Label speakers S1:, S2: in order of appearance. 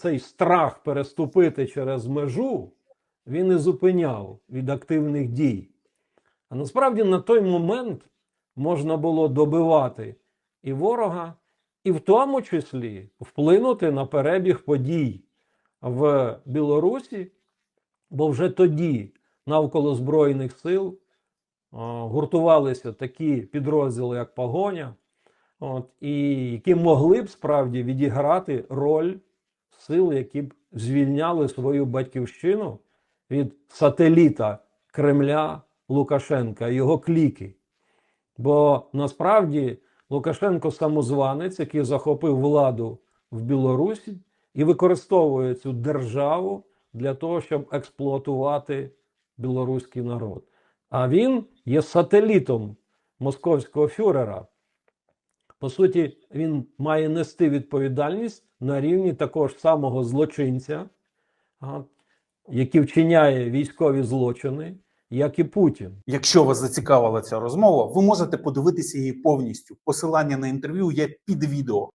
S1: цей страх переступити через межу він і зупиняв від активних дій. А насправді на той момент можна було добивати і ворога, і в тому числі вплинути на перебіг подій в Білорусі, бо вже тоді навколо Збройних сил гуртувалися такі підрозділи, як Погоня, от, і які могли б справді відіграти роль сил, які б звільняли свою батьківщину від сателіта Кремля Лукашенка його кліки. Бо насправді Лукашенко самозванець, який захопив владу в Білорусі і використовує цю державу для того, щоб експлуатувати білоруський народ. А він є сателітом московського фюрера. По суті, він має нести відповідальність на рівні такого ж самого злочинця, який вчиняє військові злочини, як і Путін.
S2: Якщо вас зацікавила ця розмова, ви можете подивитися її повністю. Посилання на інтерв'ю є під відео.